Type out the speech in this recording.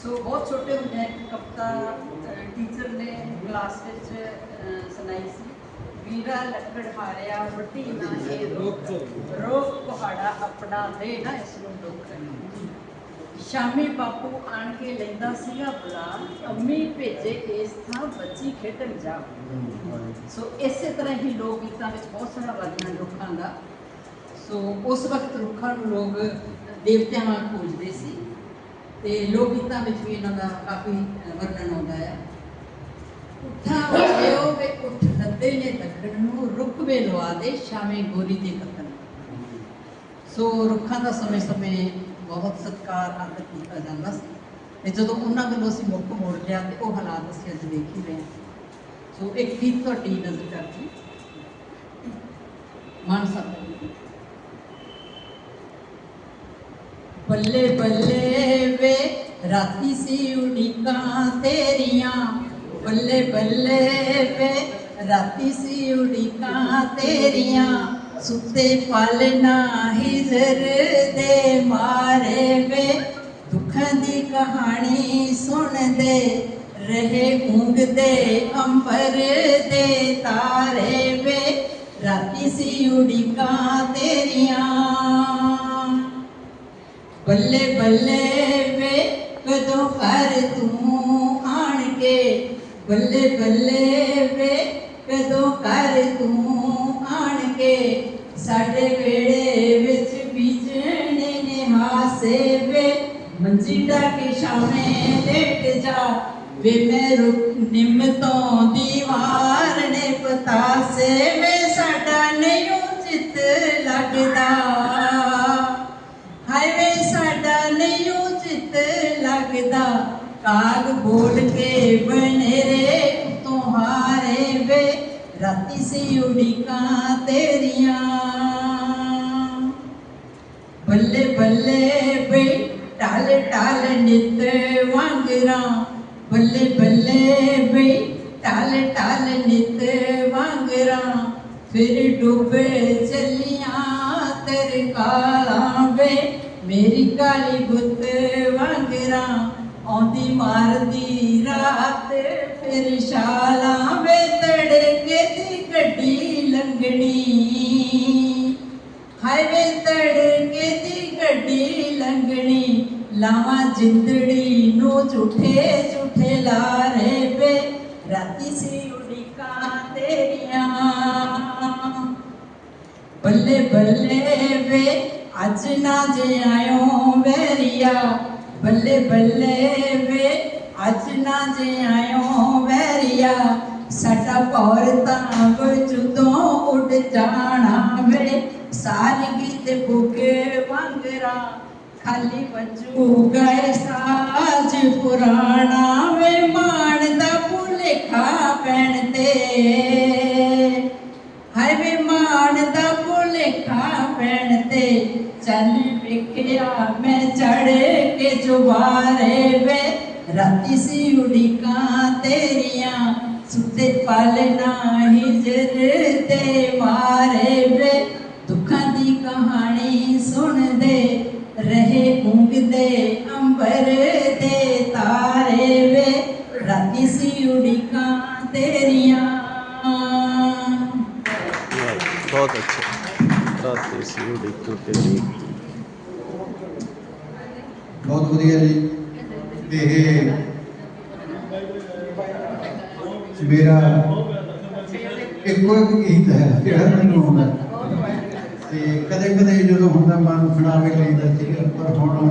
सो बहुत छोटे होंगे जाए कपता टीचर ने क्लास सुनाई सी वीरा लकड़ हारिया वटी ना रोक रोक पहाड़ा अपना देना ना ਸ਼ਾਮੀ ਬਾਪੂ ਆਣ ਕੇ ਲੈਂਦਾ ਸੀਗਾ ਬੁਲਾ ਅੰਮੀ ਭੇਜੇ ਇਸ ਥਾਂ ਬੱਚੀ ਖੇਡਣ ਜਾ। ਸੋ ਇਸੇ ਤਰ੍ਹਾਂ ਹੀ ਲੋਕ ਗੀਤਾਂ ਵਿੱਚ ਬਹੁਤ ਸਾਰਾ ਵਰਣਨ ਰੁੱਖਾਂ ਦਾ। ਸੋ ਉਸ ਵਕਤ ਰੁੱਖਾਂ ਨੂੰ ਲੋਕ ਦੇਵਤਿਆਂ ਵਾਂਗ ਪੂਜਦੇ ਸੀ ਤੇ ਲੋਕ ਗੀਤਾਂ ਵਿੱਚ ਵੀ ਇਹਨਾਂ ਦਾ ਕਾਫੀ ਵਰਣਨ ਆਉਂਦਾ ਹੈ। ਉੱਠਾਂ ਉੱਠਿਓ ਵੇ ਉੱਠ ਲੱਦੇ ਨੇ ਦੱਖਣ ਨੂੰ, ਰੁੱਖ ਵੇ ਲਵਾ ਦੇ ਸ਼ਾਮੇ ਗੋਰੀ ਦੇ ਕਤਨ ਸੋ ਰੁੱਖਾਂ ਦਾ ਸਮੇਂ-ਸਮੇਂ ਬਹੁਤ ਸਤਿਕਾਰ ਆਦਰ ਕੀਤਾ ਜਾਂਦਾ ਸੀ ਤੇ ਜਦੋਂ ਉਹਨਾਂ ਵੱਲੋਂ ਅਸੀਂ ਮੁੱਖ ਮੋੜ ਲਿਆ ਤੇ ਉਹ ਹਾਲਾਤ ਅਸੀਂ ਅੱਜ ਦੇਖ ਹੀ ਰਹੇ ਹਾਂ ਸੋ ਇੱਕ ਗੀਤ ਤੁਹਾਡੀ ਨਜ਼ਰ ਕਰਦੀ ਮਾਨ ਸਾਹਿਬ ਬੱਲੇ ਬੱਲੇ ਵੇ ਰਾਤੀ ਸੀ ਉਡੀਕਾਂ ਤੇਰੀਆਂ ਬੱਲੇ ਬੱਲੇ ਵੇ ਰਾਤੀ ਸੀ ਉਡੀਕਾਂ ਤੇਰੀਆਂ सुते पालना ही जर दे मारे वे, दुख दी कहानी सुन दे, रहे ऊंग दे अंबर दे तारे वे, राती सी उड़ी का तेरिया। बल्ले बल्ले वे, कदों कर तू आन के, बल्ले बल्ले वे, कदों कर तू आ ਸਾਡੇ ਵੇੜੇ ਵਿੱਚ ਬੀਜਣੇ ਨੇ ਹਾਸੇ ਵੇ। ਮੰਜੀ ਡਾ ਕੇ ਸ਼ਾਮੇ ਲੇਟ ਜਾ। ਵੇ ਮੈਂ ਰੁਕ ਨਿੰਮ ਤੋਂ ਦੀਵਾਰ ਨੇ ਪਤਾਸੇ ਵੇ। ਸਾਡਾ ਨਹੀਂ ਚਿੱਤ ਲੱਗਦਾ। ਹਾਏ ਵੇ, ਸਾਡਾ ਨਹੀਂ ਚਿੱਤ ਲੱਗਦਾ। ਕਾਗ ਬੋਲ ਕੇ ਬਨੇਰੇ ਉਤੋਂ राती से उड़ीका तेरिया बल्ले बल्ले बे टाल टाल नित वांगरा। बल्ले बल्ले बे टाल टाल नित वांगरा। फिर डूबे चलिया तेरे काला बे मेरी काली बुत वांगरा। आंधी मारती रात फिर शाला में लामा जिंदड़ी नो झूठे झूठे लारे पे, राती से उड़ी का तेरिया। बल्ले बल्ले वे, आज ना जे आयो वेरिया। बल्ले बल्ले वे, आज ना जे आयो वेरिया। सटा पौर ताब जुदों उड़ जाना वे सारी गीत बुके वंगरा। खाली बच्चू गए साज पुराना वे मानदा पुलेखा पहनते। हाय वे मानदा पुलेखा पहनते। चल बिखिया मैं चढ़े के जुबारे वे, राती सी उड़ी का तेरिया। सुते पालना ही जरते मारे वे, दुखा दी कहानी सुन दे। ਕਹਾਣੀ ਸੁਣਦੇ ਰਹੇ ਉਂਗਦੇ ਅੰਬਰ ਦੇ ਤਾਰੇ ਵੇ ਰਾਤੀ ਸੀ ਉਡੀਕਾਂ ਤੇਰੀਆਂ ਬਹੁਤ ਅੱਛਾ ਰਾਤੀ ਸੀ ਉਡੀਕ ਤੇਰੀ ਬਹੁਤ ਵਧੀਆ ਜੀ ਇਹ ਮੇਰਾ ਇੱਕੋ ਇੱਕ ਗੀਤ ਹੈ ਜਿਹੜਾ ਮੈਨੂੰ ਆਉਂਦਾ ਤੇ ਕਦੇ ਕਦੇ ਜਦੋਂ ਹੁੰਦਾ ਮਨ ਫੜਾਵੇ ਲਈਦਾ ਸੀ ਪਰ ਹੁਣ